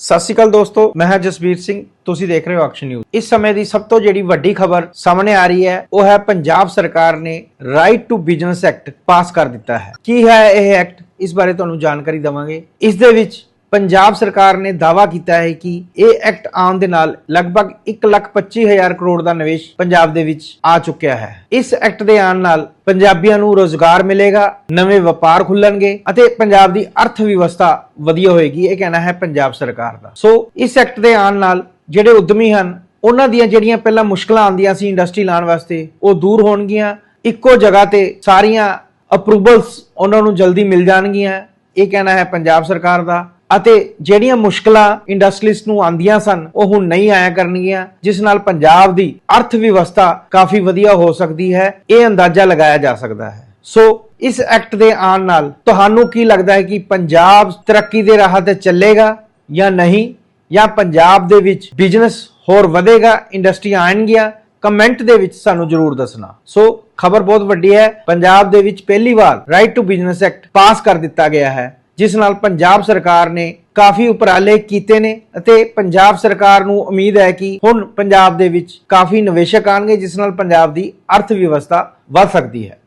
ਸਤਿ ਸ਼੍ਰੀ ਅਕਾਲ ਦੋਸਤੋ, ਮੈਂ ਹਾਂ ਜਸਵੀਰ ਸਿੰਘ, ਤੁਸੀਂ ਦੇਖ ਰਹੇ ਹੋ ਐਕਸ਼ਨ ਨਿਊਜ਼ ਇਸ ਸਮੇਂ ਦੀ ਸਭ ਤੋਂ ਜਿਹੜੀ ਵੱਡੀ ਖਬਰ ਸਾਹਮਣੇ ਆ ਰਹੀ ਹੈ, ਉਹ ਹੈ ਪੰਜਾਬ ਸਰਕਾਰ ਨੇ right to business act pass ਕਰ ਦਿੱਤਾ ਹੈ। ਕੀ ਹੈ ਇਹ ਐਕਟ ਇਸ ਬਾਰੇ ਤੁਹਾਨੂੰ ਜਾਣਕਾਰੀ ਦਵਾਂਗੇ। ਇਸ ਦੇ ਵਿੱਚ ਪੰਜਾਬ ਸਰਕਾਰ ਨੇ ਦਾਅਵਾ ਕੀਤਾ ਹੈ ਕਿ ਇਹ ਐਕਟ ਆਉਣ ਦੇ ਨਾਲ ਲਗਭਗ 1,25,000 ਕਰੋੜ ਦਾ ਨਿਵੇਸ਼ ਪੰਜਾਬ ਦੇ ਵਿੱਚ ਆ ਚੁੱਕਿਆ ਹੈ। ਇਸ ਐਕਟ ਦੇ ਆਉਣ ਨਾਲ ਪੰਜਾਬੀਆਂ ਨੂੰ ਰੋਜ਼ਗਾਰ ਮਿਲੇਗਾ ਨਵੇਂ ਵਪਾਰ ਖੁੱਲਣਗੇ ਅਤੇ ਪੰਜਾਬ ਦੀ ਅਰਥ ਵਿਵਸਥਾ ਵਧੀਆ ਹੋਏਗੀ ਇਹ ਕਹਿਣਾ ਹੈ ਪੰਜਾਬ ਸਰਕਾਰ ਦਾ। ਸੋ ਇਸ ਐਕਟ ਦੇ ਆਉਣ ਨਾਲ ਜਿਹੜੇ ਉਦਮੀ ਹਨ ਉਹਨਾਂ ਦੀਆਂ ਜਿਹੜੀਆਂ ਪਹਿਲਾਂ ਮੁਸ਼ਕਲਾਂ ਆਉਂਦੀਆਂ ਸੀ ਇੰਡਸਟਰੀ ਲਾਉਣ ਵਾਸਤੇ ਉਹ ਦੂਰ ਹੋਣਗੀਆਂ। ਇੱਕੋ ਜਗ੍ਹਾ ਤੇ ਸਾਰੀਆਂ ਅਪਰੂਵਲਸ ਉਹਨਾਂ ਨੂੰ ਜਲਦੀ ਮਿਲ ਜਾਣਗੀਆਂ ਇਹ ਕਹਿਣਾ ਹੈ ਪੰਜਾਬ ਸਰਕਾਰ ਦਾ। ਅਤੇ ਜਿਹੜੀਆਂ ਮੁਸ਼ਕਲਾਂ ਇੰਡਸਟਰੀਜ਼ ਨੂੰ ਆਂਦੀਆਂ ਸਨ, ਉਹ ਹੁਣ ਨਹੀਂ ਆਇਆ ਕਰਨਗੀਆਂ, ਜਿਸ ਨਾਲ ਪੰਜਾਬ ਦੀ ਅਰਥ ਵਿਵਸਥਾ ਕਾਫੀ ਵਧੀਆ ਹੋ ਸਕਦੀ ਹੈ, ਇਹ ਅੰਦਾਜ਼ਾ ਲਗਾਇਆ ਜਾ ਸਕਦਾ ਹੈ। ਸੋ, ਇਸ ਐਕਟ ਦੇ ਆਉਣ ਨਾਲ ਤੁਹਾਨੂੰ ਕੀ ਲੱਗਦਾ ਹੈ ਕਿ ਪੰਜਾਬ ਤਰੱਕੀ ਦੇ ਰਾਹ ਤੇ ਚੱਲੇਗਾ ਜਾਂ ਨਹੀਂ? ਜਾਂ ਪੰਜਾਬ ਦੇ ਵਿੱਚ ਬਿਜ਼ਨਸ ਹੋਰ ਵਧੇਗਾ ਇੰਡਸਟਰੀਆਂ ਆਣਗੀਆਂ ਕਮੈਂਟ ਦੇ ਵਿੱਚ ਸਾਨੂੰ ਜਰੂਰ ਦੱਸਣਾ। ਸੋ, ਖਬਰ ਬਹੁਤ ਵੱਡੀ ਹੈ, ਪੰਜਾਬ ਦੇ ਵਿੱਚ ਪਹਿਲੀ ਵਾਰ right to business act pass ਕਰ ਦਿੱਤਾ ਗਿਆ ਹੈ। ਜਿਸ ਨਾਲ ਪੰਜਾਬ ਸਰਕਾਰ ਨੇ ਕਾਫੀ ਉਪਰਾਲੇ ਕੀਤੇ ਨੇ ਅਤੇ ਪੰਜਾਬ ਸਰਕਾਰ ਨੂੰ ਉਮੀਦ ਹੈ ਕਿ ਹੁਣ ਪੰਜਾਬ ਦੇ ਵਿੱਚ ਕਾਫੀ ਨਿਵੇਸ਼ਕ ਆਣਗੇ ਜਿਸ ਨਾਲ ਪੰਜਾਬ ਦੀ ਅਰਥ ਵਿਵਸਥਾ ਵੱਧ ਸਕਦੀ ਹੈ।